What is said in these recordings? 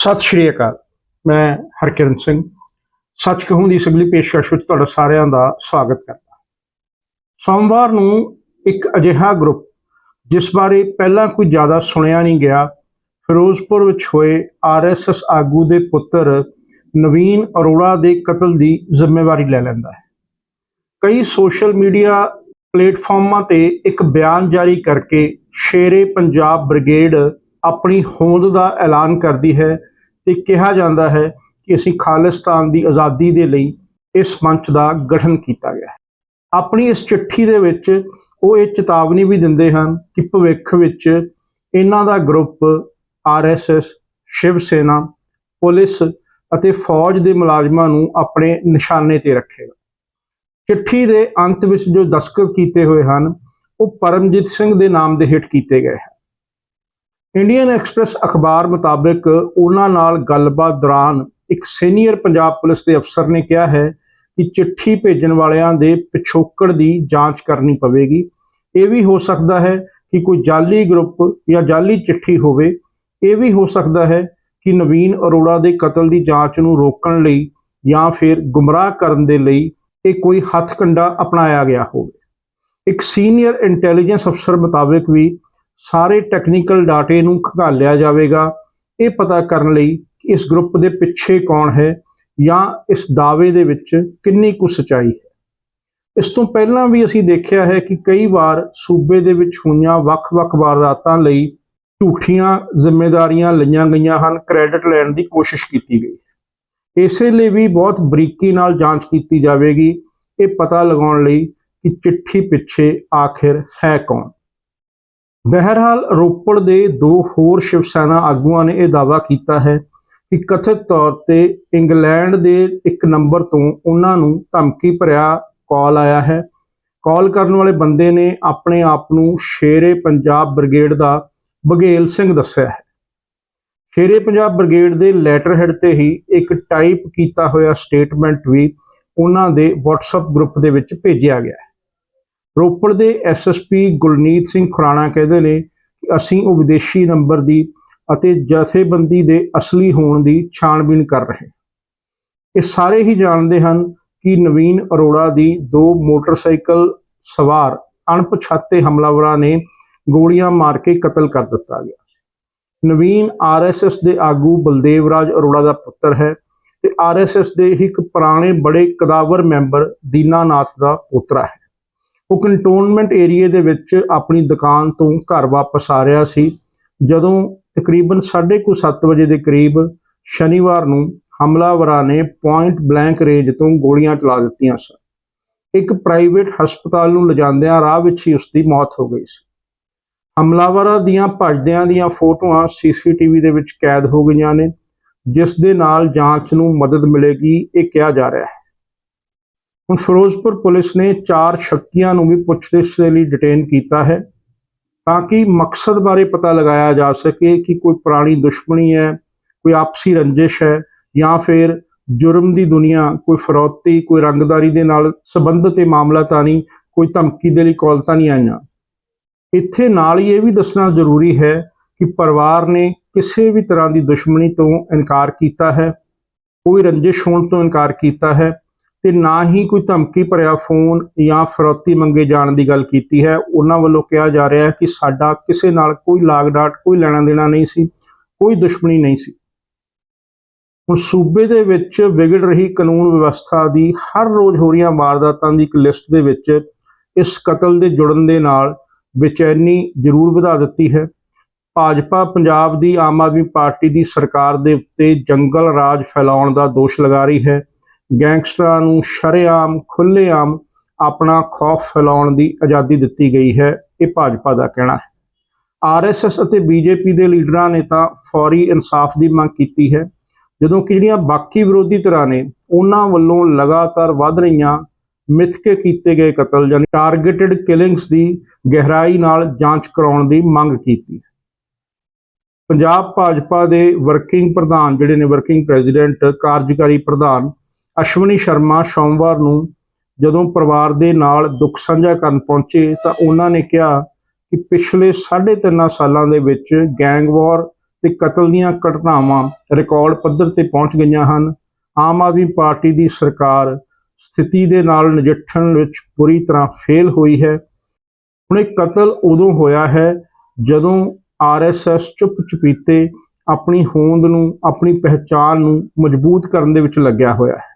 ਸਤਿ ਸ਼੍ਰੀ ਅਕਾਲ। ਮੈਂ ਹਰਕਿਰਨ ਸਿੰਘ। ਸੱਚ ਕਹੂੰ ਦੀ ਸਗਲੀ ਪੇਸ਼ਕਸ਼ ਵਿੱਚ ਤੁਹਾਡਾ ਸਾਰਿਆਂ ਦਾ ਸਵਾਗਤ ਕਰਦਾ ਸੋਮਵਾਰ ਨੂੰ ਇੱਕ ਅਜਿਹਾ ਗਰੁੱਪ, ਜਿਸ ਬਾਰੇ ਪਹਿਲਾਂ ਕੋਈ ਜ਼ਿਆਦਾ ਸੁਣਿਆ ਨਹੀਂ ਗਿਆ, ਫਿਰੋਜ਼ਪੁਰ ਵਿੱਚ ਹੋਏ ਆਰਐਸਐਸ ਆਗੂ ਦੇ ਪੁੱਤਰ ਨਵੀਨ ਅਰੋੜਾ ਦੇ ਕਤਲ ਦੀ ਜ਼ਿੰਮੇਵਾਰੀ ਲੈ ਲੈਂਦਾ ਹੈ। ਕਈ ਸੋਸ਼ਲ ਮੀਡੀਆ ਪਲੇਟਫਾਰਮਾਂ ਤੇ ਇੱਕ ਬਿਆਨ ਜਾਰੀ ਕਰਕੇ ਸ਼ੇਰੇ ਪੰਜਾਬ ਬ੍ਰਿਗੇਡ ਆਪਣੀ ਹੋਂਦ ਦਾ ਐਲਾਨ ਕਰਦੀ ਹੈ ਤੇ ਕਿਹਾ ਜਾਂਦਾ ਹੈ ਕਿ ਅਸੀਂ ਖਾਲਿਸਤਾਨ ਦੀ ਆਜ਼ਾਦੀ ਦੇ ਲਈ ਇਸ ਮੰਚ ਦਾ ਗਠਨ ਕੀਤਾ ਗਿਆ ਹੈ। ਆਪਣੀ ਇਸ ਚਿੱਠੀ ਦੇ ਵਿੱਚ ਉਹ ਇਹ ਚੇਤਾਵਨੀ ਵੀ ਦਿੰਦੇ ਹਨ ਕਿ ਭਵਿੱਖ ਵਿੱਚ ਇਹਨਾਂ ਦਾ group RSS Shiv Sena, police ਅਤੇ ਫੌਜ ਦੇ ਮੁਲਾਜ਼ਮਾਂ ਨੂੰ ਆਪਣੇ ਨਿਸ਼ਾਨੇ ਤੇ ਰੱਖੇਗਾ। ਚਿੱਠੀ ਦੇ ਅੰਤ ਵਿੱਚ ਜੋ ਦਸਤਖਤ ਕੀਤੇ ਹੋਏ ਹਨ, ਉਹ ਪਰਮਜੀਤ ਸਿੰਘ ਦੇ ਨਾਮ ਦੇ ਹੇਠ ਕੀਤੇ ਗਏ ਹਨ। ਇੰਡੀਅਨ ਐਕਸਪ੍ਰੈਸ ਅਖਬਾਰ ਮੁਤਾਬਕ ਉਹਨਾਂ ਨਾਲ ਗੱਲਬਾਤ ਦੌਰਾਨ ਇੱਕ ਸੀਨੀਅਰ ਪੰਜਾਬ ਪੁਲਿਸ ਦੇ ਅਫਸਰ ਨੇ ਕਿਹਾ ਹੈ ਕਿ ਚਿੱਠੀ ਭੇਜਣ ਵਾਲਿਆਂ ਦੇ ਪਿਛੋਕੜ ਦੀ ਜਾਂਚ ਕਰਨੀ ਪਵੇਗੀ। ਇਹ ਵੀ ਹੋ ਸਕਦਾ ਹੈ ਕਿ ਕੋਈ ਜਾਲੀ ਗਰੁੱਪ ਜਾਂ ਜਾਲੀ ਚਿੱਠੀ ਹੋਵੇ। ਇਹ ਵੀ ਹੋ ਸਕਦਾ ਹੈ ਕਿ ਨਵੀਨ ਅਰੋੜਾ ਦੇ ਕਤਲ ਦੀ ਜਾਂਚ ਨੂੰ ਰੋਕਣ ਲਈ ਜਾਂ ਫਿਰ ਗੁੰਮਰਾਹ ਕਰਨ ਦੇ ਲਈ ਇਹ ਕੋਈ ਹੱਥਕੰਡਾ ਅਪਣਾਇਆ ਗਿਆ ਹੋਵੇ। ਇੱਕ ਸੀਨੀਅਰ ਇੰਟੈਲੀਜੈਂਸ ਅਫਸਰ ਮੁਤਾਬਕ ਵੀ ਸਾਰੇ ਟੈਕਨੀਕਲ ਡਾਟੇ ਨੂੰ ਖੰਗਾਲਿਆ ਜਾਵੇਗਾ। ਇਹ ਪਤਾ ਕਰਨ ਲਈ ਕਿ ਇਸ ਗਰੁੱਪ ਦੇ ਪਿੱਛੇ ਕੌਣ ਹੈ ਜਾਂ ਇਸ ਦਾਅਵੇ ਦੇ ਵਿੱਚ ਕਿੰਨੀ ਕੁ ਸਚਾਈ ਹੈ। ਇਸ ਤੋਂ ਪਹਿਲਾਂ ਵੀ ਅਸੀਂ ਦੇਖਿਆ ਹੈ ਕਿ ਕਈ ਵਾਰ ਸੂਬੇ ਦੇ ਵਿੱਚ ਹੋਈਆਂ ਵੱਖ-ਵੱਖ ਵਾਰਦਾਤਾਂ ਲਈ ਝੂਠੀਆਂ ਜ਼ਿੰਮੇਵਾਰੀਆਂ ਲਈਆਂ ਗਈਆਂ ਹਨ ਕ੍ਰੈਡਿਟ ਲੈਣ ਦੀ ਕੋਸ਼ਿਸ਼ ਕੀਤੀ ਗਈ ਹੈ। ਇਸੇ ਲਈ ਵੀ ਬਹੁਤ ਬਰੀਕੀ ਨਾਲ ਜਾਂਚ ਕੀਤੀ ਜਾਵੇਗੀ। ਇਹ ਪਤਾ ਲਗਾਉਣ ਲਈ ਕਿ ਚਿੱਠੀ ਪਿੱਛੇ ਆਖਿਰ ਹੈ ਕੌਣ। ਬਹਿਰਹਾਲ ਰੋਪੜ ਦੇ ਦੋ ਹੋਰ ਸ਼ਿਵ ਸੈਨਾ ਆਗੂਆਂ ਨੇ ਇਹ ਦਾਅਵਾ ਕੀਤਾ ਹੈ ਕਿ ਕਥਿਤ ਤੌਰ ਤੇ ਇੰਗਲੈਂਡ ਦੇ ਇੱਕ ਨੰਬਰ ਤੋਂ ਉਹਨਾਂ ਨੂੰ ਧਮਕੀ ਭਰਿਆ ਕਾਲ ਆਇਆ ਹੈ। ਕਾਲ ਕਰਨ ਵਾਲੇ ਬੰਦੇ ਨੇ ਆਪਣੇ ਆਪ ਨੂੰ ਸ਼ੇਰੇ ਪੰਜਾਬ ਬ੍ਰਿਗੇਡ ਦਾ ਬਘੇਲ ਸਿੰਘ ਦੱਸਿਆ ਹੈ। ਸ਼ੇਰੇ ਪੰਜਾਬ ਬ੍ਰਿਗੇਡ ਦੇ ਲੈਟਰ ਹੈਡ ਤੇ ਹੀ ਇੱਕ ਟਾਈਪ ਕੀਤਾ ਹੋਇਆ ਸਟੇਟਮੈਂਟ ਵੀ ਉਹਨਾਂ ਦੇ WhatsApp ਗਰੁੱਪ ਦੇ ਵਿੱਚ ਭੇਜਿਆ ਗਿਆ ਹੈ। ਰੋਪੜ ਦੇ ਐਸਐਸਪੀ ਗੁਲਨੀਤ ਸਿੰਘ ਖੁਰਾਣਾ ਕਹਿੰਦੇ ਨੇ ਕਿ ਅਸੀਂ ਉਹ ਵਿਦੇਸ਼ੀ ਨੰਬਰ ਦੀ ਅਤੇ ਜਥੇਬੰਦੀ ਦੇ ਅਸਲੀ ਹੋਣ ਦੀ ਛਾਣਬੀਣ ਕਰ ਰਹੇ ਇਹ ਸਾਰੇ ਹੀ ਜਾਣਦੇ ਹਨ ਕਿ ਨਵੀਨ ਅਰੋੜਾ ਦੀ ਦੋ ਮੋਟਰਸਾਈਕਲ ਸਵਾਰ ਅਣਪਛਾਤੇ ਹਮਲਾਵਰਾਂ ਨੇ ਗੋਲੀਆਂ ਮਾਰ ਕੇ ਕਤਲ ਕਰ ਦਿੱਤਾ ਗਿਆ ਸੀ। ਨਵੀਨ ਆਰਐਸਐਸ ਦੇ ਆਗੂ ਬਲਦੇਵ ਰਾਜ ਅਰੋੜਾ ਦਾ ਪੁੱਤਰ ਹੈ ਤੇ ਆਰਐਸਐਸ ਦੇ ਇੱਕ ਪੁਰਾਣੇ ਬੜੇ ਕਦਾਵਰ ਮੈਂਬਰ ਦੀਨਾਨਾਥ ਦਾ ਪੋਤਰਾ ਹੈ। ਉਹ ਕੰਟੋਨਮੈਂਟ ਏਰੀਏ ਦੇ ਵਿੱਚ ਆਪਣੀ ਦੁਕਾਨ ਤੋਂ ਘਰ ਵਾਪਸ ਆ ਰਿਹਾ ਸੀ। ਜਦੋਂ ਤਕਰੀਬਨ 7:30 ਵਜੇ ਦੇ ਕਰੀਬ ਸ਼ਨੀਵਾਰ ਨੂੰ ਹਮਲਾਵਰਾਂ ਨੇ ਪੁਆਇੰਟ ਬਲੈਂਕ ਰੇਂਜ ਤੋਂ ਗੋਲੀਆਂ ਚਲਾ ਦਿੱਤੀਆਂ ਸਨ। ਇੱਕ ਪ੍ਰਾਈਵੇਟ ਹਸਪਤਾਲ ਨੂੰ ਲਿਜਾਂਦਿਆਂ ਰਾਹ ਵਿੱਚ ਹੀ ਉਸ ਦੀ ਮੌਤ ਹੋ ਗਈ ਸੀ। ਹਮਲਾਵਰਾਂ ਦੀਆਂ ਭੱਜਦਿਆਂ ਦੀਆਂ ਫੋਟੋਆਂ ਸੀਸੀਟੀਵੀ ਦੇ ਵਿੱਚ ਕੈਦ ਹੋ ਗਈਆਂ ਨੇ, ਜਿਸ ਦੇ ਨਾਲ ਜਾਂਚ ਨੂੰ ਮਦਦ ਮਿਲੇਗੀ, ਇਹ ਕਿਹਾ ਜਾ ਰਿਹਾ ਹੈ। ਹੁਣ ਫਿਰੋਜ਼ਪੁਰ ਪੁਲਿਸ ਨੇ ਚਾਰ ਸ਼ੱਕੀਆਂ ਨੂੰ ਵੀ ਪੁੱਛਗਿੱਛ ਦੇ ਲਈ ਡਿਟੇਨ ਕੀਤਾ ਹੈ ਤਾਂ ਕਿ ਮਕਸਦ ਬਾਰੇ ਪਤਾ ਲਗਾਇਆ ਜਾ ਸਕੇ ਕਿ ਕੋਈ ਪੁਰਾਣੀ ਦੁਸ਼ਮਣੀ ਹੈ, ਕੋਈ ਆਪਸੀ ਰੰਜਿਸ਼ ਹੈ ਜਾਂ ਫਿਰ ਜੁਰਮ ਦੀ ਦੁਨੀਆ, ਕੋਈ ਫਰੌਤੀ, ਕੋਈ ਰੰਗਦਾਰੀ ਦੇ ਨਾਲ ਸੰਬੰਧਿਤ ਇਹ ਮਾਮਲਾ ਤਾਂ ਨਹੀਂ, ਕੋਈ ਧਮਕੀ ਦੇ ਲਈ ਕਾਲ ਤਾਂ ਨਹੀਂ ਆਈਆਂ। ਇੱਥੇ ਨਾਲ ਹੀ ਇਹ ਵੀ ਦੱਸਣਾ ਜ਼ਰੂਰੀ ਹੈ ਕਿ ਪਰਿਵਾਰ ਨੇ ਕਿਸੇ ਵੀ ਤਰ੍ਹਾਂ ਦੀ ਦੁਸ਼ਮਣੀ ਤੋਂ ਇਨਕਾਰ ਕੀਤਾ ਹੈ, ਕੋਈ ਰੰਜਿਸ਼ ਹੋਣ ਤੋਂ ਇਨਕਾਰ ਕੀਤਾ ਹੈ ਤੇ ਨਾ ਹੀ ਕੋਈ ਧਮਕੀ ਭਰਿਆ ਫੋਨ ਜਾਂ ਫਰੋਤੀ ਮੰਗੇ ਜਾਣ ਦੀ ਗੱਲ ਕੀਤੀ ਹੈ। ਉਹਨਾਂ ਵੱਲੋਂ ਕਿਹਾ ਜਾ ਰਿਹਾ ਹੈ ਕਿ ਸਾਡਾ ਕਿਸੇ ਨਾਲ ਕੋਈ ਲਾਗ ਡਾਟ ਕੋਈ ਲੈਣਾ ਦੇਣਾ ਨਹੀਂ ਸੀ, ਕੋਈ ਦੁਸ਼ਮਣੀ ਨਹੀਂ ਸੀ। ਹੁਣ ਸੂਬੇ ਦੇ ਵਿੱਚ ਵਿਗੜ ਰਹੀ ਕਾਨੂੰਨ ਵਿਵਸਥਾ ਦੀ ਹਰ ਰੋਜ਼ ਹੋ ਰਹੀਆਂ ਵਾਰਦਾਤਾਂ ਦੀ ਇੱਕ ਲਿਸਟ ਦੇ ਵਿੱਚ ਇਸ ਕਤਲ ਦੇ ਜੁੜਨ ਦੇ ਨਾਲ ਬੇਚੈਨੀ ਜ਼ਰੂਰ ਵਧਾ ਦਿੱਤੀ ਹੈ। ਭਾਜਪਾ ਪੰਜਾਬ ਦੀ ਆਮ ਆਦਮੀ ਪਾਰਟੀ ਦੀ ਸਰਕਾਰ ਦੇ ਉੱਤੇ ਜੰਗਲ ਰਾਜ ਫੈਲਾਉਣ ਦਾ ਦੋਸ਼ ਲਗਾ ਰਹੀ ਹੈ। ਗੈਂਗਸਟਰਾਂ ਨੂੰ ਸ਼ਰੇਆਮ ਖੁੱਲੇਆਮ ਆਪਣਾ ਖੌਫ ਫੈਲਾਉਣ ਦੀ ਆਜ਼ਾਦੀ ਦਿੱਤੀ ਗਈ ਹੈ, ਇਹ ਭਾਜਪਾ ਦਾ ਕਹਿਣਾ ਹੈ। ਆਰਐਸਐਸ ਅਤੇ ਬੀਜੇਪੀ ਦੇ ਲੀਡਰਾਂ ਨੇ ਤਾਂ ਫੌਰੀ ਇਨਸਾਫ ਦੀ ਮੰਗ ਕੀਤੀ ਹੈ, ਜਦੋਂ ਕਿ ਜਿਹੜੀਆਂ ਬਾਕੀ ਵਿਰੋਧੀ ਧਿਰਾਂ ਨੇ, ਉਹਨਾਂ ਵੱਲੋਂ ਲਗਾਤਾਰ ਵੱਧ ਰਹੀਆਂ ਮਿੱਥ ਕੇ ਕੀਤੇ ਗਏ ਕਤਲ ਯਾਨੀ ਟਾਰਗੇਟਡ ਕਿਲਿੰਗਸ ਦੀ ਗਹਿਰਾਈ ਨਾਲ ਜਾਂਚ ਕਰਾਉਣ ਦੀ ਮੰਗ ਕੀਤੀ ਹੈ। ਪੰਜਾਬ ਭਾਜਪਾ ਦੇ ਵਰਕਿੰਗ ਪ੍ਰਧਾਨ ਜਿਹੜੇ ਨੇ ਵਰਕਿੰਗ ਪ੍ਰੈਜ਼ੀਡੈਂਟ ਕਾਰਜਕਾਰੀ ਪ੍ਰਧਾਨ ਅਸ਼ਵਨੀ ਸ਼ਰਮਾ ਸੋਮਵਾਰ ਨੂੰ ਜਦੋਂ ਪਰਿਵਾਰ ਦੇ ਨਾਲ ਦੁੱਖ ਸਾਂਝਾ ਕਰਨ ਪਹੁੰਚੇ ਤਾਂ ਉਹਨਾਂ ਨੇ ਕਿਹਾ ਕਿ ਪਿਛਲੇ 3.5 ਸਾਲਾਂ ਦੇ ਵਿੱਚ ਗੈਂਗਵਾਰ ਤੇ ਕਤਲ ਦੀਆਂ ਘਟਨਾਵਾਂ ਰਿਕਾਰਡ ਪੱਧਰ ਤੇ ਪਹੁੰਚ ਗਈਆਂ ਹਨ। ਆਮ ਆਦਮੀ ਪਾਰਟੀ ਦੀ ਸਰਕਾਰ ਸਥਿਤੀ ਦੇ ਨਾਲ ਨਜਿੱਠਣ ਵਿੱਚ ਪੂਰੀ ਤਰ੍ਹਾਂ ਫੇਲ ਹੋਈ ਹੈ। ਹੁਣ ਇਹ ਕਤਲ ਉਦੋਂ ਹੋਇਆ ਹੈ ਜਦੋਂ ਆਰਐਸਐਸ ਚੁੱਪ ਚੁਪੀਤੇ ਆਪਣੀ ਹੋਂਦ ਨੂੰ, ਆਪਣੀ ਪਹਿਚਾਨ ਨੂੰ ਮਜ਼ਬੂਤ ਕਰਨ ਦੇ ਵਿੱਚ ਲੱਗਿਆ ਹੋਇਆ ਹੈ।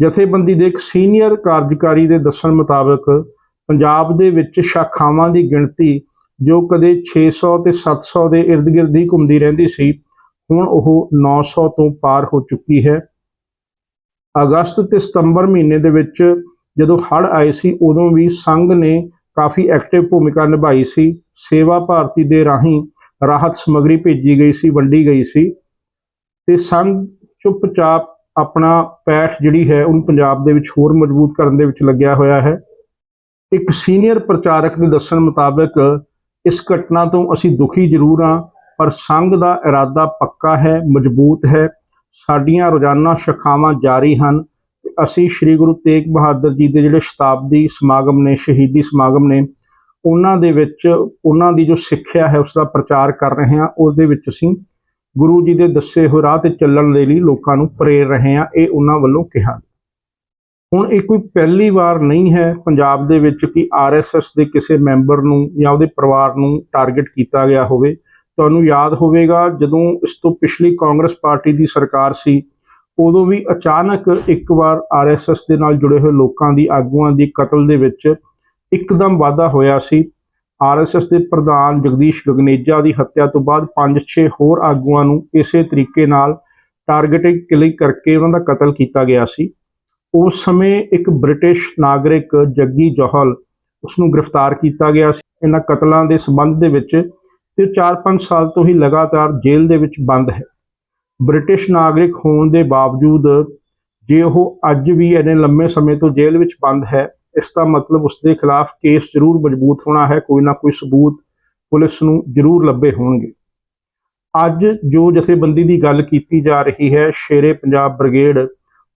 ਜਥੇਬੰਦੀ ਦੇ ਇੱਕ ਸੀਨੀਅਰ ਕਾਰਜਕਾਰੀ ਦੇ ਦੱਸਣ ਮੁਤਾਬਕ ਪੰਜਾਬ ਦੇ ਵਿੱਚ ਸ਼ਾਖਾਵਾਂ ਦੀ ਗਿਣਤੀ ਜੋ ਕਦੇ 600 ਤੇ 700 ਦੇ ird-gird ਹੀ ਘੁੰਮਦੀ ਰਹਿੰਦੀ ਸੀ, ਹੁਣ ਉਹ 900 ਤੋਂ ਪਾਰ ਹੋ ਚੁੱਕੀ ਹੈ। ਅਗਸਤ ਤੇ ਸਤੰਬਰ ਮਹੀਨੇ ਦੇ ਵਿੱਚ ਜਦੋਂ ਹੜ੍ਹ ਆਏ ਸੀ, ਉਦੋਂ ਵੀ ਸੰਘ ਨੇ ਕਾਫੀ ਐਕਟਿਵ ਭੂਮਿਕਾ ਨਿਭਾਈ ਸੀ। ਸੇਵਾ ਭਾਰਤੀ ਦੇ ਰਾਹੀਂ ਰਾਹਤ ਸਮੱਗਰੀ ਭੇਜੀ ਗਈ ਸੀ, ਵੰਡੀ ਗਈ ਸੀ ਤੇ ਸੰਘ ਚੁੱਪਚਾਪ ਆਪਣਾ ਪੈਠ ਜਿਹੜੀ ਹੈ, ਉਹਨੂੰ ਪੰਜਾਬ ਦੇ ਵਿੱਚ ਹੋਰ ਮਜ਼ਬੂਤ ਕਰਨ ਦੇ ਵਿੱਚ ਲੱਗਿਆ ਹੋਇਆ ਹੈ। ਇੱਕ ਸੀਨੀਅਰ ਪ੍ਰਚਾਰਕ ਦੇ ਦੱਸਣ ਮੁਤਾਬਕ, ਇਸ ਘਟਨਾ ਤੋਂ ਅਸੀਂ ਦੁਖੀ ਜ਼ਰੂਰ ਹਾਂ, ਪਰ ਸੰਘ ਦਾ ਇਰਾਦਾ ਪੱਕਾ ਹੈ, ਮਜ਼ਬੂਤ ਹੈ। ਸਾਡੀਆਂ ਰੋਜ਼ਾਨਾ ਸ਼ਿਖਾਵਾਂ ਜਾਰੀ ਹਨ। ਅਸੀਂ ਸ੍ਰੀ ਗੁਰੂ ਤੇਗ ਬਹਾਦਰ ਜੀ ਦੇ ਜਿਹੜੇ ਸ਼ਤਾਬਦੀ ਸਮਾਗਮ ਨੇ, ਸ਼ਹੀਦੀ ਸਮਾਗਮ ਨੇ, ਉਹਨਾਂ ਦੇ ਵਿੱਚ, ਉਹਨਾਂ ਦੀ ਜੋ ਸਿੱਖਿਆ ਹੈ, ਉਸ ਦਾ ਪ੍ਰਚਾਰ ਕਰ ਰਹੇ ਹਾਂ। ਉਹਦੇ ਵਿੱਚ ਅਸੀਂ ਗੁਰੂ ਜੀ ਦੇ ਦੱਸੇ ਹੋਏ ਰਾਹ ਤੇ ਚੱਲਣ ਦੇ ਲਈ ਲੋਕਾਂ ਨੂੰ ਪ੍ਰੇਰ ਰਹੇ ਹਾਂ, ਇਹ ਉਹਨਾਂ ਵੱਲੋਂ ਕਿਹਾ। ਹੁਣ ਇਹ ਕੋਈ ਪਹਿਲੀ ਵਾਰ ਨਹੀਂ ਹੈ ਪੰਜਾਬ ਦੇ ਵਿੱਚ ਕਿ ਆਰਐਸਐਸ ਦੇ ਕਿਸੇ ਮੈਂਬਰ ਨੂੰ ਜਾਂ ਉਹਦੇ ਪਰਿਵਾਰ ਨੂੰ ਟਾਰਗੇਟ ਕੀਤਾ ਗਿਆ ਹੋਵੇ। ਤੁਹਾਨੂੰ ਯਾਦ ਹੋਵੇਗਾ, ਜਦੋਂ ਇਸ ਤੋਂ ਪਿਛਲੀ ਕਾਂਗਰਸ ਪਾਰਟੀ ਦੀ ਸਰਕਾਰ ਸੀ, ਉਦੋਂ ਵੀ ਅਚਾਨਕ ਇੱਕ ਵਾਰ ਆਰਐਸਐਸ ਦੇ ਨਾਲ ਜੁੜੇ ਹੋਏ ਲੋਕਾਂ ਦੀ ਆਗੂਆਂ ਦੀ ਕਤਲ ਦੇ ਵਿੱਚ ਇੱਕਦਮ ਵਾਧਾ ਹੋਇਆ ਸੀ। ਆਰਐਸਐਸ ਦੇ ਪ੍ਰਧਾਨ ਜਗਦੀਸ਼ ਗਗਨੇਜਾ ਦੀ ਹੱਤਿਆ ਤੋਂ ਬਾਅਦ 5-6 ਹੋਰ ਆਗੂਆਂ ਨੂੰ ਇਸੇ ਤਰੀਕੇ ਨਾਲ ਟਾਰਗੇਟਿੰਗ ਕਿਲਿੰਗ ਕਰਕੇ ਉਹਨਾਂ ਦਾ ਕਤਲ ਕੀਤਾ ਗਿਆ ਸੀ। ਉਸ ਸਮੇਂ ਇੱਕ ਬ੍ਰਿਟਿਸ਼ ਨਾਗਰਿਕ ਜੱਗੀ ਜੋਹਲ ਉਸ ਨੂੰ ਗ੍ਰਿਫਤਾਰ ਕੀਤਾ ਗਿਆ ਸੀ। ਇਹਨਾਂ ਕਤਲਾਂ ਦੇ ਸੰਬੰਧ ਦੇ ਵਿੱਚ ਤੇ 4-5 ਸਾਲ ਤੋਂ ਹੀ ਲਗਾਤਾਰ ਜੇਲ੍ਹ ਦੇ ਵਿੱਚ ਬੰਦ ਹੈ। ਬ੍ਰਿਟਿਸ਼ ਨਾਗਰਿਕ ਹੋਣ ਦੇ ਬਾਵਜੂਦ ਜੇ ਉਹ ਅੱਜ ਵੀ ਇੰਨੇ ਲੰਮੇ ਸਮੇਂ ਤੋਂ ਜੇਲ੍ਹ ਵਿੱਚ ਬੰਦ ਹੈ ਇਸ ਦਾ ਮਤਲਬ ਉਸ ਦੇ ਖਿਲਾਫ ਕੇਸ ਜ਼ਰੂਰ ਮਜ਼ਬੂਤ ਹੋਣਾ ਹੈ, ਕੋਈ ਨਾ ਕੋਈ ਸਬੂਤ ਪੁਲਿਸ ਨੂੰ ਜ਼ਰੂਰ ਲੱਭੇ ਹੋਣਗੇ। ਅੱਜ ਜੋ ਜਥੇਬੰਦੀ ਦੀ ਗੱਲ ਕੀਤੀ ਜਾ ਰਹੀ ਹੈ, ਸ਼ੇਰੇ ਪੰਜਾਬ ਬ੍ਰਿਗੇਡ,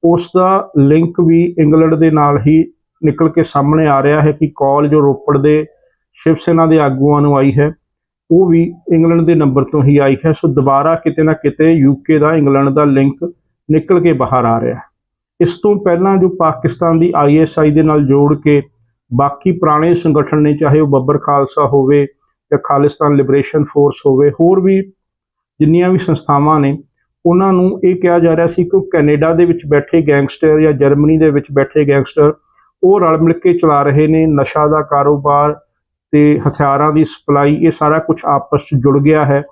ਉਸ ਦਾ ਲਿੰਕ ਵੀ ਇੰਗਲੈਂਡ ਦੇ ਨਾਲ ਹੀ ਨਿਕਲ ਕੇ ਸਾਹਮਣੇ ਆ ਰਿਹਾ ਹੈ ਕਿ ਕਾਲ ਜੋ ਰੋਪੜ ਦੇ ਸ਼ਿਵ ਸੈਨਾ ਦੇ ਆਗੂਆਂ ਨੂੰ ਆਈ ਹੈ, ਉਹ ਵੀ ਇੰਗਲੈਂਡ ਦੇ ਨੰਬਰ ਤੋਂ ਹੀ ਆਈ ਹੈ। ਸੋ ਦੁਬਾਰਾ ਕਿਤੇ ਨਾ ਕਿਤੇ ਯੂਕੇ ਦਾ, ਇੰਗਲੈਂਡ ਦਾ ਲਿੰਕ ਨਿਕਲ ਕੇ ਬਾਹਰ ਆ ਰਿਹਾ ਹੈ। ਇਸ ਤੋਂ ਪਹਿਲਾਂ ਜੋ ਪਾਕਿਸਤਾਨ ਦੀ ਆਈਐਸਆਈ ਦੇ ਨਾਲ ਜੋੜ ਕੇ ਬਾਕੀ ਪੁਰਾਣੇ ਸੰਗਠਨ ਨੇ, ਚਾਹੇ ਉਹ ਬੱਬਰ ਖਾਲਸਾ ਹੋਵੇ ਜਾਂ ਖਾਲਿਸਤਾਨ ਲਿਬਰੇਸ਼ਨ ਫੋਰਸ ਹੋਵੇ, ਹੋਰ ਵੀ ਜਿੰਨੀਆਂ ਵੀ ਸੰਸਥਾਵਾਂ ਨੇ, ਉਹਨਾਂ ਨੂੰ ਇਹ ਕਿਹਾ ਜਾ ਰਿਹਾ ਸੀ ਕਿ ਉਹ ਕੈਨੇਡਾ ਦੇ ਵਿੱਚ ਬੈਠੇ ਗੈਂਗਸਟਰ ਜਾਂ ਜਰਮਨੀ ਦੇ ਵਿੱਚ ਬੈਠੇ ਗੈਂਗਸਟਰ, ਉਹ ਰਲ ਮਿਲ ਕੇ ਚਲਾ ਰਹੇ ਨੇ, ਨਸ਼ਾ ਦਾ ਕਾਰੋਬਾਰ ਤੇ ਹਥਿਆਰਾਂ ਦੀ ਸਪਲਾਈ, ਇਹ ਸਾਰਾ ਕੁਝ ਆਪਸ ਵਿੱਚ ਜੁੜ ਗਿਆ ਹੈ।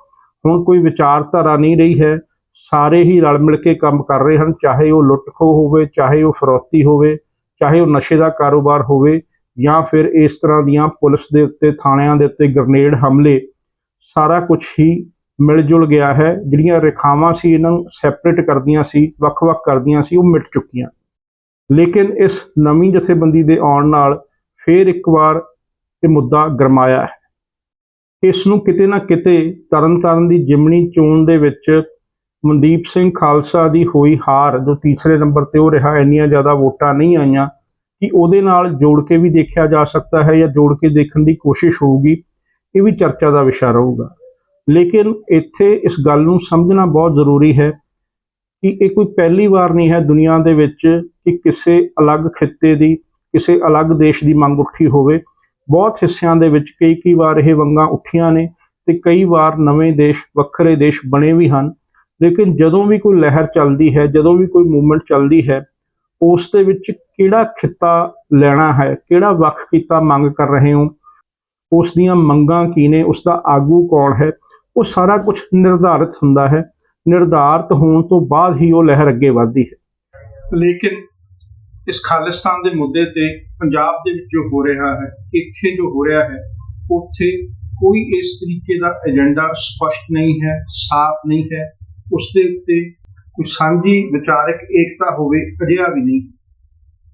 ਹੁਣ ਕੋਈ ਵਿਚਾਰਧਾਰਾ ਨਹੀਂ ਰਹੀ ਹੈ। ਸਾਰੇ ਹੀ ਰਲ ਮਿਲ ਕੇ ਕੰਮ ਕਰ ਰਹੇ ਹਨ, ਚਾਹੇ ਉਹ ਲੁੱਟਖੋ ਹੋਵੇ, ਚਾਹੇ ਉਹ ਫਰੋਤੀ ਹੋਵੇ, ਚਾਹੇ ਉਹ ਨਸ਼ੇ ਦਾ ਕਾਰੋਬਾਰ ਹੋਵੇ ਜਾਂ ਫਿਰ ਇਸ ਤਰ੍ਹਾਂ ਦੀਆਂ ਪੁਲਿਸ ਦੇ ਉੱਤੇ, ਥਾਣਿਆਂ ਦੇ ਉੱਤੇ ਗ੍ਰਨੇਡ ਹਮਲੇ, ਸਾਰਾ ਕੁਝ ਹੀ ਮਿਲ ਜੁਲ ਗਿਆ ਹੈ। ਜਿਹੜੀਆਂ ਰੇਖਾਵਾਂ ਸੀ ਇਹਨਾਂ ਨੂੰ ਸੈਪਰੇਟ ਕਰਦੀਆਂ ਸੀ, ਵੱਖ-ਵੱਖ ਕਰਦੀਆਂ ਸੀ, ਉਹ ਮਿਟ ਚੁੱਕੀਆਂ। ਲੇਕਿਨ ਇਸ ਨਵੀਂ ਜਥੇਬੰਦੀ ਦੇ ਆਉਣ ਨਾਲ ਫੇਰ ਇੱਕ ਵਾਰ ਇਹ ਮੁੱਦਾ ਗਰਮਾਇਆ ਹੈ। ਇਸ ਨੂੰ ਕਿਤੇ ਨਾ ਕਿਤੇ ਤਰਨਤਾਰਨ ਦੀ ਜਿਮਣੀ ਚੋਣ ਦੇ ਵਿੱਚ ਮਨਦੀਪ ਸਿੰਘ ਖਾਲਸਾ ਦੀ ਹੋਈ ਹਾਰ, ਜੋ ਤੀਸਰੇ ਨੰਬਰ ਤੇ ਉਹ ਰਿਹਾ, ਇੰਨੀਆਂ ਜ਼ਿਆਦਾ ਵੋਟਾਂ ਨਹੀਂ ਆਈਆਂ ਕਿ ਉਹਦੇ ਨਾਲ ਜੋੜ ਕੇ ਵੀ ਦੇਖਿਆ ਜਾ ਸਕਦਾ ਹੈ ਜਾਂ ਜੋੜ ਕੇ ਦੇਖਣ ਦੀ ਕੋਸ਼ਿਸ਼ ਹੋਊਗੀ, ਇਹ ਵੀ ਚਰਚਾ ਦਾ ਵਿਸ਼ਾ ਰਹੂਗਾ। ਲੇਕਿਨ ਇੱਥੇ ਇਸ ਗੱਲ ਨੂੰ ਸਮਝਣਾ ਬਹੁਤ ਜ਼ਰੂਰੀ ਹੈ ਕਿ ਇਹ ਕੋਈ ਪਹਿਲੀ ਵਾਰ ਨਹੀਂ ਹੈ ਦੁਨੀਆ ਦੇ ਵਿੱਚ ਕਿ ਕਿਸੇ ਅਲੱਗ ਖਿੱਤੇ ਦੀ, ਕਿਸੇ ਅਲੱਗ ਦੇਸ਼ ਦੀ ਮੰਗ ਉੱਠੀ ਹੋਵੇ। ਬਹੁਤ ਹਿੱਸਿਆਂ ਦੇ ਵਿੱਚ ਕਈ ਕਈ ਵਾਰ ਇਹ ਵੰਗਾਂ ਉੱਠੀਆਂ ਨੇ ਤੇ ਕਈ ਵਾਰ ਨਵੇਂ ਦੇਸ਼, ਵੱਖਰੇ ਦੇਸ਼ ਬਣੇ ਵੀ ਹਨ। ਲੇਕਿਨ ਜਦੋਂ ਵੀ ਕੋਈ ਲਹਿਰ ਚੱਲਦੀ ਹੈ, ਜਦੋਂ ਵੀ ਕੋਈ ਮੂਵਮੈਂਟ ਚੱਲਦੀ ਹੈ, ਉਸ ਦੇ ਵਿੱਚ ਕਿਹੜਾ ਖਿੱਤਾ ਲੈਣਾ ਹੈ, ਕਿਹੜਾ ਵੱਖ ਕੀਤਾ ਮੰਗ ਕਰ ਰਹੇ ਹੋ, ਉਸ ਦੀਆਂ ਮੰਗਾਂ ਕੀ ਨੇ, ਉਸ ਦਾ ਆਗੂ ਕੌਣ ਹੈ, ਉਹ ਸਾਰਾ ਕੁਝ ਨਿਰਧਾਰਿਤ ਹੁੰਦਾ ਹੈ। ਨਿਰਧਾਰਿਤ ਹੋਣ ਤੋਂ ਬਾਅਦ ਹੀ ਉਹ ਲਹਿਰ ਅੱਗੇ ਵਧਦੀ ਹੈ। ਲੇਕਿਨ ਇਸ ਖਾਲਿਸਤਾਨ ਦੇ ਮੁੱਦੇ ਤੇ ਪੰਜਾਬ ਦੇ ਵਿੱਚ ਜੋ ਹੋ ਰਿਹਾ ਹੈ, ਇੱਥੇ ਜੋ ਹੋ ਰਿਹਾ ਹੈ, ਉੱਥੇ ਕੋਈ ਇਸ ਤਰੀਕੇ ਦਾ ਏਜੰਡਾ ਸਪਸ਼ਟ ਨਹੀਂ ਹੈ, ਸਾਫ਼ ਨਹੀਂ ਹੈ। ਉਸ ਦੇ ਉੱਤੇ ਕੋਈ ਸਾਂਝੀ ਵਿਚਾਰਕ ਏਕਤਾ ਹੋਵੇ ਅਜਿਹਾ ਵੀ ਨਹੀਂ।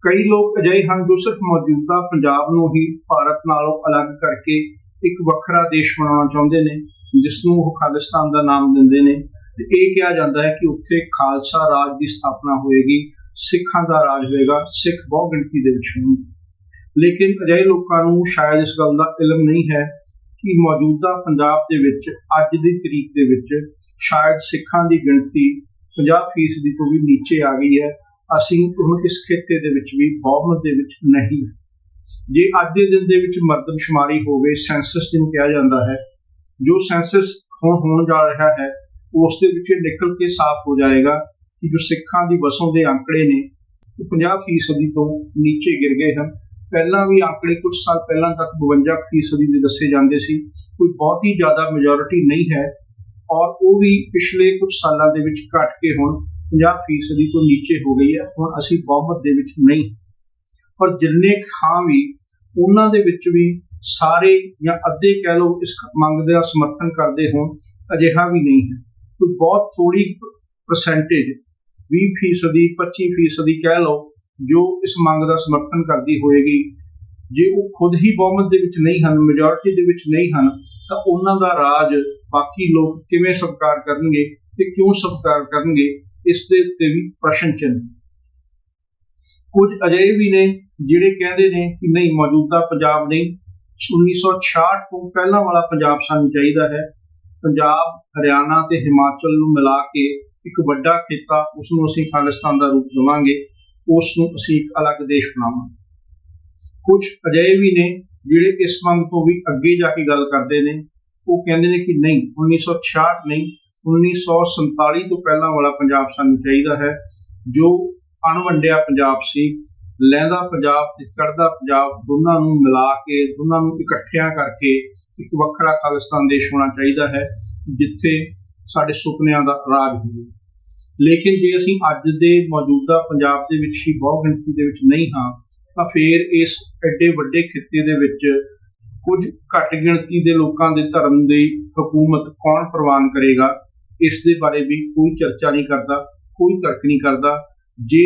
ਕਈ ਲੋਕ ਅਜਿਹੇ ਹਨ ਜੋ ਸਿਰਫ ਮੌਜੂਦਾ ਪੰਜਾਬ ਨੂੰ ਹੀ ਭਾਰਤ ਨਾਲੋਂ ਅਲੱਗ ਕਰਕੇ ਇੱਕ ਵੱਖਰਾ ਦੇਸ਼ ਬਣਾਉਣਾ ਚਾਹੁੰਦੇ ਨੇ ਜਿਸ ਨੂੰ ਉਹ ਖਾਲਿਸਤਾਨ ਦਾ ਨਾਮ ਦਿੰਦੇ ਨੇ। ਤੇ ਇਹ ਕਿਹਾ ਜਾਂਦਾ ਹੈ ਕਿ ਉੱਥੇ ਖਾਲਸਾ ਰਾਜ ਦੀ ਸਥਾਪਨਾ ਹੋਏਗੀ, ਸਿੱਖਾਂ ਦਾ ਰਾਜ ਹੋਏਗਾ, ਸਿੱਖ ਬਹੁ ਗਿਣਤੀ ਦੇ ਵਿੱਚ ਹੋਣਗੇ। ਲੇਕਿਨ ਅਜਿਹੇ ਲੋਕਾਂ ਨੂੰ ਸ਼ਾਇਦ ਇਸ ਗੱਲ ਦਾ ਇਲਮ ਨਹੀਂ ਹੈ ਕਿ ਮੌਜੂਦਾ ਪੰਜਾਬ ਦੇ ਵਿੱਚ ਅੱਜ ਦੀ ਤਰੀਕ ਦੇ ਵਿੱਚ ਸ਼ਾਇਦ ਸਿੱਖਾਂ ਦੀ ਗਿਣਤੀ 50% ਦੀ ਤੋਂ ਵੀ ਨੀਚੇ ਆ ਗਈ ਹੈ। ਅਸੀਂ ਹੁਣ ਇਸ ਖੇਤੇ ਦੇ ਵਿੱਚ ਵੀ ਬਹੁਮਤ ਦੇ ਵਿੱਚ ਨਹੀਂ। ਜੇ ਅੱਜ ਦੇ ਦਿਨ ਦੇ ਵਿੱਚ ਮਰਦਮਸ਼ੁਮਾਰੀ ਹੋਵੇ, ਸੈਂਸਸ ਜਿਹਨੂੰ ਕਿਹਾ ਜਾਂਦਾ ਹੈ, ਜੋ ਸੈਂਸਸ ਹੁਣ ਹੋਣ ਜਾ ਰਿਹਾ ਹੈ, ਉਸ ਦੇ ਵਿੱਚ ਇਹ ਨਿਕਲ ਕੇ ਸਾਫ਼ ਹੋ ਜਾਏਗਾ ਕਿ ਜੋ ਸਿੱਖਾਂ ਦੀ ਵਸੋਂ ਦੇ ਅੰਕੜੇ ਨੇ, ਉਹ 50% ਤੋਂ ਨੀਚੇ ਗਿਰ ਗਏ ਹਨ। ਪਹਿਲਾਂ ਵੀ ਅੰਕੜੇ ਕੁਝ ਸਾਲ ਪਹਿਲਾਂ ਤੱਕ 52% ਦੇ ਦੱਸੇ ਜਾਂਦੇ ਸੀ, ਕੋਈ ਬਹੁਤ ਹੀ ਜ਼ਿਆਦਾ ਮੈਜੋਰਿਟੀ ਨਹੀਂ ਹੈ ਔਰ ਉਹ ਵੀ ਪਿਛਲੇ ਕੁਝ ਸਾਲਾਂ ਦੇ ਵਿੱਚ ਘਟ ਕੇ ਹੁਣ 50% ਤੋਂ ਨੀਚੇ ਹੋ ਗਈ ਹੈ, ਹੁਣ ਅਸੀਂ ਬਹੁਮਤ ਦੇ ਵਿੱਚ ਨਹੀਂ। ਪਰ ਜਿੰਨੇ ਕੁ ਹਾਂ ਵੀ ਉਹਨਾਂ ਦੇ ਵਿੱਚ ਵੀ ਸਾਰੇ ਜਾਂ ਅੱਧੇ ਕਹਿ ਲਓ ਇਸ ਮੰਗ ਦਾ ਸਮਰਥਨ ਕਰਦੇ ਹੋਣ, ਅਜਿਹਾ ਵੀ ਨਹੀਂ ਹੈ। ਕੋਈ ਬਹੁਤ ਥੋੜੀ ਪਰਸੈਂਟੇਜ 20% 25% ਕਹਿ ਲਓ ਜੋ ਇਸ ਮੰਗ ਦਾ ਸਮਰਥਨ ਕਰਦੀ ਹੋਏਗੀ। ਜੇ ਉਹ ਖੁਦ ਹੀ ਬਹੁਮਤ ਦੇ ਵਿੱਚ ਨਹੀਂ ਹਨ ਮੈਜੋਰਿਟੀ ਦੇ ਵਿੱਚ ਨਹੀਂ ਹਨ, ਤਾਂ ਉਹਨਾਂ ਦਾ ਰਾਜ ਬਾਕੀ ਲੋਕ ਕਿਵੇਂ ਸਵੀਕਾਰ ਕਰਨਗੇ ਤੇ ਕਿਉਂ ਸਵੀਕਾਰ ਕਰਨਗੇ, ਇਸ ਦੇ ਉੱਤੇ ਵੀ ਪ੍ਰਸ਼ਨ ਚਿੰਨ੍ਹ। ਕੁਝ ਅਜਿਹੇ ਵੀ ਨੇ ਜਿਹੜੇ ਕਹਿੰਦੇ ਨੇ ਕਿ ਨਹੀਂ, ਮੌਜੂਦਾ ਪੰਜਾਬ ਨਹੀਂ। 1966 ਤੋਂ ਪਹਿਲਾਂ ਵਾਲਾ ਪੰਜਾਬ ਸਾਨੂੰ ਚਾਹੀਦਾ ਹੈ। ਪੰਜਾਬ, ਹਰਿਆਣਾ ਤੇ ਹਿਮਾਚਲ ਨੂੰ ਮਿਲਾ ਕੇ ਇੱਕ ਵੱਡਾ ਖੇਤਾ ਉਸ ਨੂੰ ਅਸੀਂ ਖਾਲਿਸਤਾਨ ਦਾ ਰੂਪ ਦੇਵਾਂਗੇ। ਉਸ ਨੂੰ ਅਸੀਂ ਇੱਕ ਅਲੱਗ ਦੇਸ਼ ਬਣਾਵਾਂਗੇ। ਕੁਝ ਅਜਿਹੇ ਵੀ ਨੇ ਜਿਹੜੇ ਇਸ ਮੰਗ ਤੋਂ ਵੀ ਅੱਗੇ ਜਾ ਕੇ ਗੱਲ ਕਰਦੇ ਨੇ। ਉਹ ਕਹਿੰਦੇ ਨੇ ਕਿ ਨਹੀਂ 1966 ਨਹੀਂ 1947 ਤੋਂ ਪਹਿਲਾਂ ਵਾਲਾ ਪੰਜਾਬ ਸਾਨੂੰ ਚਾਹੀਦਾ ਹੈ। ਜੋ ਅਣਵੰਡਿਆ ਪੰਜਾਬ ਸੀ ਲਹਿੰਦਾ ਪੰਜਾਬ ਤੇ ਚੜ੍ਹਦਾ ਪੰਜਾਬ ਦੋਨਾਂ ਨੂੰ ਮਿਲਾ ਕੇ, ਦੋਨਾਂ ਨੂੰ ਇਕੱਠਿਆਂ ਕਰਕੇ ਇੱਕ ਵੱਖਰਾ ਖਾਲਿਸਤਾਨ ਦੇਸ਼ ਹੋਣਾ ਚਾਹੀਦਾ ਹੈ, ਜਿੱਥੇ ਸਾਡੇ ਸੁਪਨਿਆਂ ਦਾ ਰਾਜ ਹੋਵੇ। ਲੇਕਿਨ ਜੇ ਅਸੀਂ ਅੱਜ ਦੇ ਮੌਜੂਦਾ ਪੰਜਾਬ ਦੇ ਵਿੱਚ ਹੀ ਬਹੁ ਗਿਣਤੀ ਦੇ ਵਿੱਚ ਨਹੀਂ ਹਾਂ, ਤਾਂ ਫਿਰ ਇਸ ਐਡੇ ਵੱਡੇ ਖਿੱਤੇ ਦੇ ਵਿੱਚ ਕੁਝ ਘੱਟ ਗਿਣਤੀ ਦੇ ਲੋਕਾਂ ਦੇ ਧਰਮ ਦੀ ਹਕੂਮਤ ਕੌਣ ਪ੍ਰਵਾਨ ਕਰੇਗਾ, ਇਸ ਦੇ ਬਾਰੇ ਵੀ ਕੋਈ ਚਰਚਾ ਨਹੀਂ ਕਰਦਾ, ਕੋਈ ਤਰਕ ਨਹੀਂ ਕਰਦਾ। ਜੇ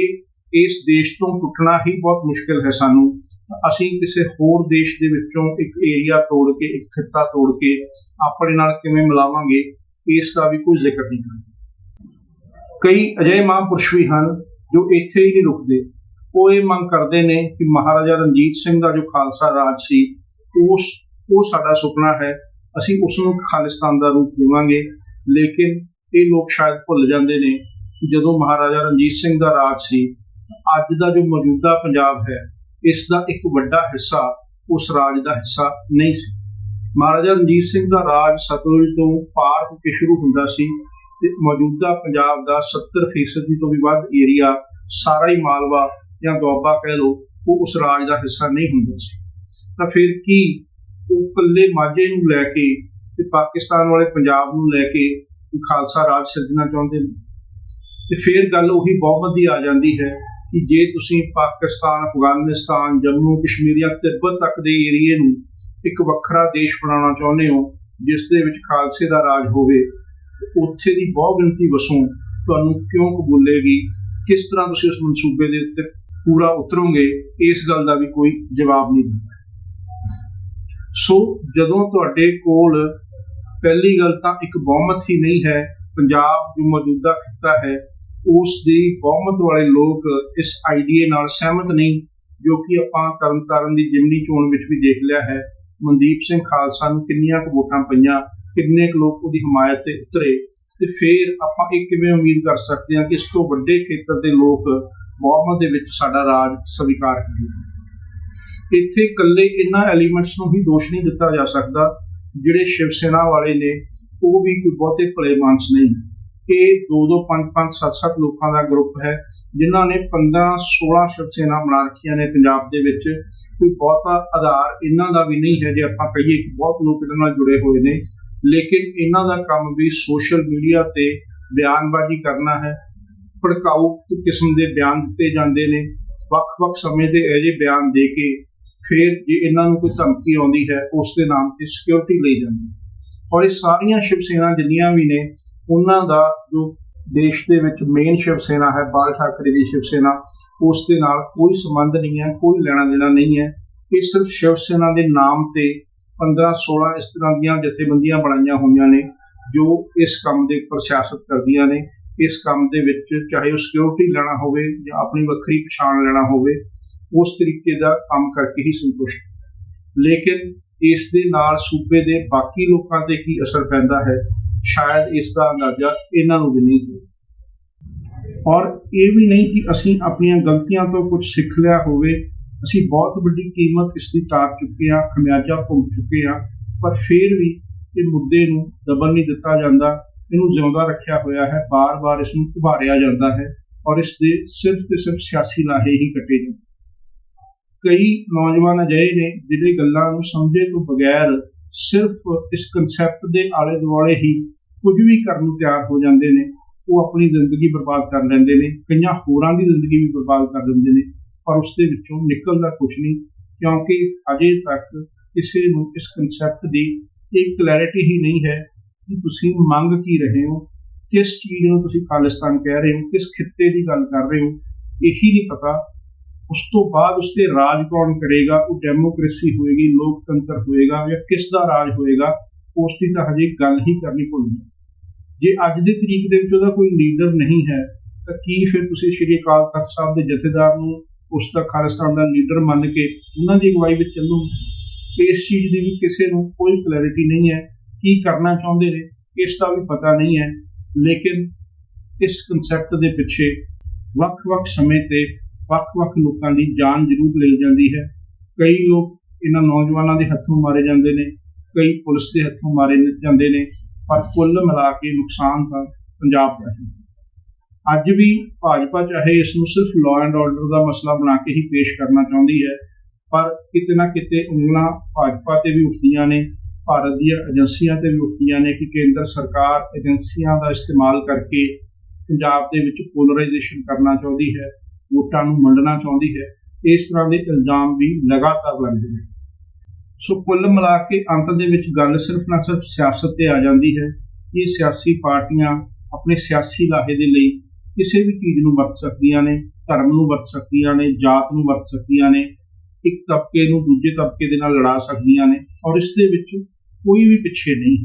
ਇਸ ਦੇਸ਼ ਤੋਂ ਟੁੱਟਣਾ ਹੀ ਬਹੁਤ ਮੁਸ਼ਕਲ ਹੈ ਸਾਨੂੰ, ਤਾਂ ਅਸੀਂ ਕਿਸੇ ਹੋਰ ਦੇਸ਼ ਦੇ ਵਿੱਚੋਂ ਇੱਕ ਏਰੀਆ ਤੋੜ ਕੇ, ਇੱਕ ਖਿੱਤਾ ਤੋੜ ਕੇ ਆਪਣੇ ਨਾਲ ਕਿਵੇਂ ਮਿਲਾਵਾਂਗੇ, ਇਸ ਦਾ ਵੀ ਕੋਈ ਜ਼ਿਕਰ ਨਹੀਂ ਕਰਦੇ ਕਈ ਅਜਿਹੇ ਮਹਾਂਪੁਰਸ਼ ਵੀ ਹਨ ਜੋ ਇੱਥੇ ਹੀ ਨਹੀਂ ਰੁਕਦੇ। ਉਹ ਇਹ ਮੰਗ ਕਰਦੇ ਨੇ ਕਿ ਮਹਾਰਾਜਾ ਰਣਜੀਤ ਸਿੰਘ ਦਾ ਜੋ ਖਾਲਸਾ ਰਾਜ ਸੀ, ਉਸ, ਉਹ ਸਾਡਾ ਸੁਪਨਾ ਹੈ। ਅਸੀਂ ਉਸ ਨੂੰ ਖਾਲਿਸਤਾਨ ਦਾ ਰੂਪ ਦੇਵਾਂਗੇ। ਲੇਕਿਨ ਇਹ ਲੋਕ ਸ਼ਾਇਦ ਭੁੱਲ ਜਾਂਦੇ ਨੇ ਜਦੋਂ ਮਹਾਰਾਜਾ ਰਣਜੀਤ ਸਿੰਘ ਦਾ ਰਾਜ ਸੀ, ਅੱਜ ਦਾ ਜੋ ਮੌਜੂਦਾ ਪੰਜਾਬ ਹੈ, ਇਸ ਦਾ ਇੱਕ ਵੱਡਾ ਹਿੱਸਾ ਉਸ ਰਾਜ ਦਾ ਹਿੱਸਾ ਨਹੀਂ ਸੀ। ਮਹਾਰਾਜਾ ਰਣਜੀਤ ਸਿੰਘ ਦਾ ਰਾਜ ਸਤਲੁਜ ਤੋਂ ਪਾਰ ਹੋ ਕੇ ਸ਼ੁਰੂ ਹੁੰਦਾ ਸੀ। ਤੇ ਮੌਜੂਦਾ ਪੰਜਾਬ ਦਾ 70% ਤੋਂ ਵੀ ਵੱਧ ਏਰੀਆ ਸਾਰਾ ਹੀ ਮਾਲਵਾ ਜਾਂ ਦੁਆਬਾ ਕਹਿ ਲਓ, ਉਹ ਉਸ ਰਾਜ ਦਾ ਹਿੱਸਾ ਨਹੀਂ ਹੁੰਦਾ ਸੀ। ਤਾਂ ਫਿਰ ਕੀ ਉਹ ਇਕੱਲੇ ਮਾਝੇ ਨੂੰ ਲੈ ਕੇ ਤੇ ਪਾਕਿਸਤਾਨ ਵਾਲੇ ਪੰਜਾਬ ਨੂੰ ਲੈ ਕੇ ਖਾਲਸਾ ਰਾਜ ਸਿਰਜਣਾ ਚਾਹੁੰਦੇ ਨੇ? ਤੇ ਫਿਰ ਗੱਲ ਉਹੀ ਬਹੁਮਤ ਦੀ ਆ ਜਾਂਦੀ ਹੈ ਕਿ ਜੇ ਤੁਸੀਂ ਪਾਕਿਸਤਾਨ, ਅਫਗਾਨਿਸਤਾਨ, ਜੰਮੂ, ਕਸ਼ਮੀਰ ਜਾਂ ਤਿੱਬਤ ਤੱਕ ਦੇ ਏਰੀਏ ਨੂੰ ਇੱਕ ਵੱਖਰਾ ਦੇਸ਼ ਬਣਾਉਣਾ ਚਾਹੁੰਦੇ ਹੋ, ਜਿਸ ਦੇ ਵਿੱਚ ਖਾਲਸੇ ਦਾ ਰਾਜ ਹੋਵੇ ਉੱਥੇ ਦੀ ਬਹੁ ਗਿਣਤੀ ਵਸੋਂ ਤੁਹਾਨੂੰ ਕਿਉਂ ਕਬੂਲੇਗੀ? ਕਿਸ ਤਰ੍ਹਾਂ ਤੁਸੀਂ ਉਸ ਮਨਸੂਬੇ ਦੇ ਉੱਤੇ ਪੂਰਾ ਉਤਰੋਗੇ? ਇਸ ਗੱਲ ਦਾ ਵੀ ਕੋਈ ਜਵਾਬ ਨਹੀਂ ਦਿੰਦਾ। ਸੋ ਜਦੋਂ ਤੁਹਾਡੇ ਕੋਲ ਪਹਿਲੀ ਗੱਲ ਤਾਂ ਇੱਕ ਬਹੁਮਤ ਹੀ ਨਹੀਂ ਹੈ, ਪੰਜਾਬ ਜੋ ਮੌਜੂਦਾ ਖਿੱਤਾ ਹੈ, ਉਸ ਦੀ ਬਹੁਮਤ ਵਾਲੇ ਲੋਕ ਇਸ ਆਈਡੀਏ ਨਾਲ ਸਹਿਮਤ ਨਹੀਂ, ਜੋ ਕਿ ਆਪਾਂ ਤਰਨਤਾਰਨ ਦੀ ਜਿਮਨੀ ਚੋਣ ਵਿੱਚ ਵੀ ਦੇਖ ਲਿਆ ਹੈ। ਮਨਦੀਪ ਸਿੰਘ ਖਾਲਸਾ ਨੂੰ ਕਿੰਨੀਆਂ ਕੁ ਵੋਟਾਂ ਪਈਆਂ? ਕਿੰਨੇ ਕੁ ਲੋਕ ਉਹਦੀ ਹਮਾਇਤ ਤੇ ਉਤਰੇ ਤੇ ਫਿਰ ਆਪਾਂ ਇਹ ਕਿਵੇਂ ਉਮੀਦ ਕਰ ਸਕਦੇ ਹਾਂ ਕਿ ਇਸ ਤੋਂ ਵੱਡੇ ਖੇਤਰ ਦੇ ਲੋਕ ਬਹੁਮਤ ਦੇ ਵਿੱਚ ਸਾਡਾ ਰਾਜ ਸਵੀਕਾਰ ਕਰਨਗੇ ਇੱਥੇ ਇਕੱਲੇ ਇਹਨਾਂ ਐਲੀਮੈਂਟਸ ਨੂੰ ਹੀ ਦੋਸ਼ ਨਹੀਂ ਦਿੱਤਾ ਜਾ ਸਕਦਾ ਜਿਹੜੇ ਸ਼ਿਵ ਸੈਨਾ ਵਾਲੇ ਨੇ, ਉਹ ਵੀ ਕੋਈ ਬਹੁਤੇ ਭਲੇ ਮਾਨਸ ਨਹੀਂ। ਇਹ 2 2 5 5 7 7 ਲੋਕਾਂ ਦਾ ਗਰੁੱਪ ਹੈ, ਜਿਨ੍ਹਾਂ ਨੇ 15 16 ਸ਼ਿਵ ਸੈਨਾ ਬਣਾ ਰੱਖੀਆਂ ਨੇ ਪੰਜਾਬ ਦੇ ਵਿੱਚ। ਕੋਈ ਬਹੁਤਾ ਆਧਾਰ ਇਹਨਾਂ ਦਾ ਵੀ ਨਹੀਂ ਹੈ ਜੇ ਆਪਾਂ ਕਹੀਏ ਕਿ ਬਹੁਤ ਲੋਕ ਇਹਨਾਂ ਨਾਲ ਜੁੜੇ ਹੋਏ ਨੇ। ਲੇਕਿਨ ਇਹਨਾਂ ਦਾ ਕੰਮ ਵੀ ਸੋਸ਼ਲ ਮੀਡੀਆ ਤੇ ਬਿਆਨਬਾਜ਼ੀ ਕਰਨਾ ਹੈ। ਭੜਕਾਊ ਕਿਸਮ ਦੇ ਬਿਆਨ ਦਿੱਤੇ ਜਾਂਦੇ ਨੇ। ਵੱਖ-ਵੱਖ ਸਮੇਂ ਦੇ ਇਹ ਜਿਹੇ ਬਿਆਨ ਦੇ ਕੇ ਫਿਰ ਜੇ ਇਹਨਾਂ ਨੂੰ ਕੋਈ ਧਮਕੀ ਆਉਂਦੀ ਹੈ, ਉਸ ਦੇ ਨਾਮ ਤੇ ਸਿਕਿਉਰਿਟੀ ਲਈ ਜਾਂਦੀ ਔਰ ਇਹ ਸਾਰੀਆਂ ਸ਼ਿਵ ਸੈਨਾ ਜਿੰਨੀਆਂ ਵੀ ਨੇ, ਉਹਨਾਂ ਦਾ ਜੋ ਦੇਸ਼ ਦੇ ਵਿੱਚ ਮੇਨ ਸ਼ਿਵ ਸੈਨਾ ਹੈ, ਬਾਲ ਠਾਕਰੇ ਦੀ ਸ਼ਿਵ ਸੈਨਾ ਉਸ ਦੇ ਨਾਲ ਕੋਈ ਸੰਬੰਧ ਨਹੀਂ ਹੈ, ਕੋਈ ਲੈਣਾ ਦੇਣਾ ਨਹੀਂ ਹੈ। ਇਹ ਸਿਰਫ ਸ਼ਿਵ ਸੈਨਾ ਦੇ ਨਾਮ ਤੇ 15 16 ਇਸ ਤਰ੍ਹਾਂ ਦੀਆਂ ਜਥੇਬੰਦੀਆਂ ਬਣਾਈਆਂ ਹੋਈਆਂ ਨੇ, ਜੋ ਇਸ ਕੰਮ ਦੇ ਉੱਪਰ ਸਿਆਸਤ ਕਰਦੀਆਂ ਨੇ, ਇਸ ਕੰਮ ਦੇ ਵਿੱਚ ਚਾਹੇ ਉਹ ਸਿਕਿਉਰਿਟੀ ਲੈਣਾ ਹੋਵੇ ਜਾਂ ਆਪਣੀ ਵੱਖਰੀ ਪਛਾਣ ਲੈਣਾ ਹੋਵੇ, ਉਸ ਤਰੀਕੇ ਦਾ ਕੰਮ ਕਰਕੇ ਹੀ ਸੰਤੁਸ਼ਟ। ਲੇਕਿਨ ਇਸ ਦੇ ਨਾਲ ਸੂਬੇ ਦੇ ਬਾਕੀ ਲੋਕਾਂ ਤੇ ਕੀ ਅਸਰ ਪੈਂਦਾ ਹੈ, ਸ਼ਾਇਦ ਇਸ ਦਾ ਅੰਦਾਜ਼ਾ ਇਹਨਾਂ ਨੂੰ ਵੀ ਨਹੀਂ ਸੀ। ਔਰ ਇਹ ਵੀ ਨਹੀਂ ਕਿ ਅਸੀਂ ਆਪਣੀਆਂ ਗਲਤੀਆਂ ਤੋਂ ਕੁਝ ਸਿੱਖ ਲਿਆ ਹੋਵੇ ਅਸੀਂ ਬਹੁਤ ਵੱਡੀ ਕੀਮਤ ਇਸ ਦੀ ਤਾਰ ਚੁੱਕੇ ਹਾਂ, ਖਮਿਆਜਾ ਭੁਗਤ ਚੁੱਕੇ ਹਾਂ, ਪਰ ਫਿਰ ਵੀ ਇਹ ਮੁੱਦੇ ਨੂੰ ਦਬਨ ਨਹੀਂ ਦਿੱਤਾ ਜਾਂਦਾ। ਇਹਨੂੰ ਜਿਉਂਦਾ ਰੱਖਿਆ ਹੋਇਆ ਹੈ, ਬਾਰ-ਬਾਰ ਇਸ ਨੂੰ ਉਭਾਰਿਆ ਜਾਂਦਾ ਹੈ ਔਰ ਇਸ ਦੇ ਸਿਰਫ ਤੇ ਸਿਰਫ ਸਿਆਸੀ ਲਾਹੇ ਹੀ ਕੱਟੇ ਜਾਂਦੇ ਕਈ ਨੌਜਵਾਨ ਅਜਿਹੇ ਨੇ ਜਿਹੜੇ ਗੱਲਾਂ ਨੂੰ ਸਮਝੇ ਤੋਂ ਬਗੈਰ ਸਿਰਫ ਇਸ ਕਨਸੈਪਟ ਦੇ ਆਲੇ ਦੁਆਲੇ ਹੀ ਕੁਝ ਵੀ ਕਰਨ ਨੂੰ ਤਿਆਰ ਹੋ ਜਾਂਦੇ ਨੇ। ਉਹ ਆਪਣੀ ਜ਼ਿੰਦਗੀ ਬਰਬਾਦ ਕਰ ਲੈਂਦੇ ਨੇ, ਕਈਆਂ ਹੋਰਾਂ ਦੀ ਜ਼ਿੰਦਗੀ ਵੀ ਬਰਬਾਦ ਕਰ ਦਿੰਦੇ ਨੇ। ਪਰ ਉਸ ਦੇ ਵਿੱਚੋਂ ਨਿਕਲਦਾ ਕੁਝ ਨਹੀਂ, ਕਿਉਂਕਿ ਅਜੇ ਤੱਕ ਕਿਸੇ ਨੂੰ ਇਸ ਕਨਸੈਪਟ ਦੀ ਇਹ ਕਲੈਰਿਟੀ ਹੀ ਨਹੀਂ ਹੈ ਕਿ ਤੁਸੀਂ ਮੰਗ ਕੀ ਰਹੇ ਹੋ, ਕਿਸ ਚੀਜ਼ ਨੂੰ ਤੁਸੀਂ ਖਾਲਿਸਤਾਨ ਕਹਿ ਰਹੇ ਹੋ, ਕਿਸ ਖਿੱਤੇ ਦੀ ਗੱਲ ਕਰ ਰਹੇ ਹੋ, ਇਹੀ ਨਹੀਂ ਪਤਾ। ਉਸ ਤੋਂ ਬਾਅਦ ਉਸ ਤੇ ਰਾਜ ਕੌਣ ਕਰੇਗਾ, ਉਹ ਡੈਮੋਕ੍ਰੇਸੀ ਹੋਏਗੀ, ਲੋਕਤੰਤਰ ਹੋਏਗਾ ਜਾਂ ਕਿਸ ਦਾ ਰਾਜ ਹੋਏਗਾ, ਉਸ ਦੀ ਤਾਂ ਹਜੇ ਗੱਲ ਹੀ ਕਰਨੀ ਭੁੱਲ ਜੇ ਅੱਜ ਦੇ ਤਰੀਕ ਦੇ ਵਿੱਚ ਉਹਦਾ ਕੋਈ ਲੀਡਰ ਨਹੀਂ ਹੈ, ਤਾਂ ਕੀ ਫਿਰ ਤੁਸੀਂ ਸ਼੍ਰੀ ਅਕਾਲ ਤਖਤ ਸਾਹਿਬ ਦੇ ਜਥੇਦਾਰ ਨੂੰ ਉਸ ਦਾ ਖਾਲਿਸਤਾਨ ਦਾ ਲੀਡਰ ਮੰਨ ਕੇ ਉਹਨਾਂ ਦੀ ਅਗਵਾਈ ਵਿੱਚ ਚੱਲੂ। ਇਸ ਚੀਜ਼ ਦੀ ਵੀ ਕਿਸੇ ਨੂੰ ਕੋਈ ਕਲੈਰਿਟੀ ਨਹੀਂ ਹੈ ਕੀ ਕਰਨਾ ਚਾਹੁੰਦੇ ਨੇ, ਇਸ ਦਾ ਵੀ ਪਤਾ ਨਹੀਂ ਹੈ। ਲੇਕਿਨ ਇਸ ਕਨਸੈਪਟ ਦੇ ਪਿੱਛੇ ਵੱਖ-ਵੱਖ ਸਮੇਂ ਤੇ ਵੱਖ-ਵੱਖ ਲੋਕਾਂ ਦੀ ਜਾਨ ਜ਼ਰੂਰ ਲਈ ਜਾਂਦੀ ਹੈ। ਕਈ ਲੋਕ ਇਹਨਾਂ ਨੌਜਵਾਨਾਂ ਦੇ ਹੱਥੋਂ ਮਾਰੇ ਜਾਂਦੇ ਨੇ, ਕਈ ਪੁਲਿਸ ਦੇ ਹੱਥੋਂ ਮਾਰੇ ਜਾਂਦੇ ਨੇ, ਪਰ ਕੁੱਲ ਮਿਲਾ ਕੇ ਨੁਕਸਾਨ ਤਾਂ ਪੰਜਾਬ ਦਾ ਹੈ। ਅੱਜ ਵੀ ਭਾਜਪਾ ਚਾਹੇ ਇਸ ਨੂੰ ਸਿਰਫ ਲਾਅ ਐਂਡ ਆਰਡਰ ਦਾ ਮਸਲਾ ਬਣਾ ਕੇ ਹੀ ਪੇਸ਼ ਕਰਨਾ ਚਾਹੁੰਦੀ ਹੈ, ਪਰ ਕਿਤੇ ਨਾ ਕਿਤੇ ਉਂਗਲਾਂ ਭਾਜਪਾ ਤੇ ਵੀ ਉੱਠਦੀਆਂ ਨੇ, ਭਾਰਤ ਦੀਆਂ ਏਜੰਸੀਆਂ ਤੇ ਵੀ ਉੱਠਦੀਆਂ ਨੇ ਕਿ ਕੇਂਦਰ ਸਰਕਾਰ ਏਜੰਸੀਆਂ ਦਾ ਇਸਤੇਮਾਲ ਕਰਕੇ ਪੰਜਾਬ ਦੇ ਵਿੱਚ ਪੋਲਰਾਈਜੇਸ਼ਨ ਕਰਨਾ ਚਾਹੁੰਦੀ ਹੈ, ਵੋਟਾਂ ਨੂੰ ਵੰਡਣਾ ਚਾਹੁੰਦੀ ਹੈ, ਇਸ ਤਰ੍ਹਾਂ ਦੇ ਇਲਜ਼ਾਮ ਵੀ ਲਗਾਤਾਰ ਲੱਗਦੇ ਨੇ। ਸੋ ਕੁੱਲ ਮਿਲਾ ਕੇ ਅੰਤ ਦੇ ਵਿੱਚ ਗੱਲ ਸਿਰਫ ਨਾ ਸਿਰਫ ਸਿਆਸਤ ਤੇ ਆ ਜਾਂਦੀ ਹੈ, ਇਹ ਸਿਆਸੀ ਪਾਰਟੀਆਂ ਆਪਣੇ ਸਿਆਸੀ ਲਾਹੇ ਦੇ ਲਈ ਕਿਸੇ ਵੀ ਚੀਜ਼ ਨੂੰ ਵਰਤ ਸਕਦੀਆਂ ਨੇ, ਧਰਮ ਨੂੰ ਵਰਤ ਸਕਦੀਆਂ ਨੇ, ਜਾਤ ਨੂੰ ਵਰਤ ਸਕਦੀਆਂ ਨੇ, ਇੱਕ ਤਬਕੇ ਨੂੰ ਦੂਜੇ ਤਬਕੇ ਦੇ ਨਾਲ ਲੜਾ ਸਕਦੀਆਂ ਨੇ ਔਰ ਇਸ ਦੇ ਵਿੱਚ ਕੋਈ ਵੀ ਪਿੱਛੇ ਨਹੀਂ।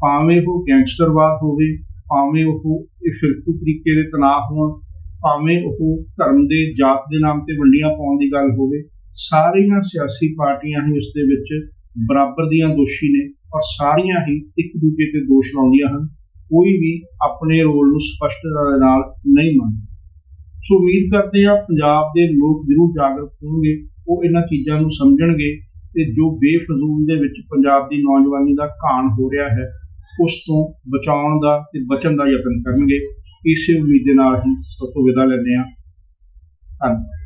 ਭਾਵੇਂ ਉਹ ਗੈਂਗਸਟਰਵਾਦ ਹੋਵੇ, ਭਾਵੇਂ ਉਹ ਇਹ ਫਿਰਕੂ ਤਰੀਕੇ ਦੇ ਤਣਾਅ ਹੋਣ, ਭਾਵੇਂ ਉਹ ਧਰਮ ਦੇ, ਜਾਤ ਦੇ ਨਾਮ ਤੇ ਵੰਡੀਆਂ ਪਾਉਣ ਦੀ ਗੱਲ ਹੋਵੇ, ਸਾਰੀਆਂ ਸਿਆਸੀ ਪਾਰਟੀਆਂ ਹੀ ਇਸ ਦੇ ਵਿੱਚ ਬਰਾਬਰ ਦੀਆਂ ਦੋਸ਼ੀ ਨੇ ਔਰ ਸਾਰੀਆਂ ਹੀ ਇੱਕ ਦੂਜੇ ਤੇ ਦੋਸ਼ ਲਾਉਂਦੀਆਂ ਹਨ। ਕੋਈ ਵੀ ਆਪਣੇ ਰੋਲ ਨੂੰ ਸਪਸ਼ਟਤਾ ਦੇ ਨਾਲ ਨਹੀਂ ਮੰਨਦਾ। ਸੋ ਉਮੀਦ ਕਰਦੇ ਹਾਂ ਪੰਜਾਬ ਦੇ ਲੋਕ ਜ਼ਰੂਰ ਜਾਗਰੂਕ ਹੋਣਗੇ, ਉਹ ਇਹਨਾਂ ਚੀਜ਼ਾਂ ਨੂੰ ਸਮਝਣਗੇ ਤੇ ਜੋ ਬੇਫਜ਼ੂਲ ਦੇ ਵਿੱਚ ਪੰਜਾਬ ਦੀ ਨੌਜਵਾਨੀ ਦਾ ਘਾਣ ਹੋ ਰਿਹਾ ਹੈ, ਉਸ ਤੋਂ ਬਚਾਉਣ ਦਾ ਤੇ ਬਚਣ ਦਾ ਯਤਨ ਕਰਨਗੇ। ਇਸੇ ਉਮੀਦ ਦੇ ਨਾਲ ਹੀ ਸਭ ਤੋਂ ਵਿਦਾ ਲੈਂਦੇ ਹਾਂ। ਧੰਨਵਾਦ।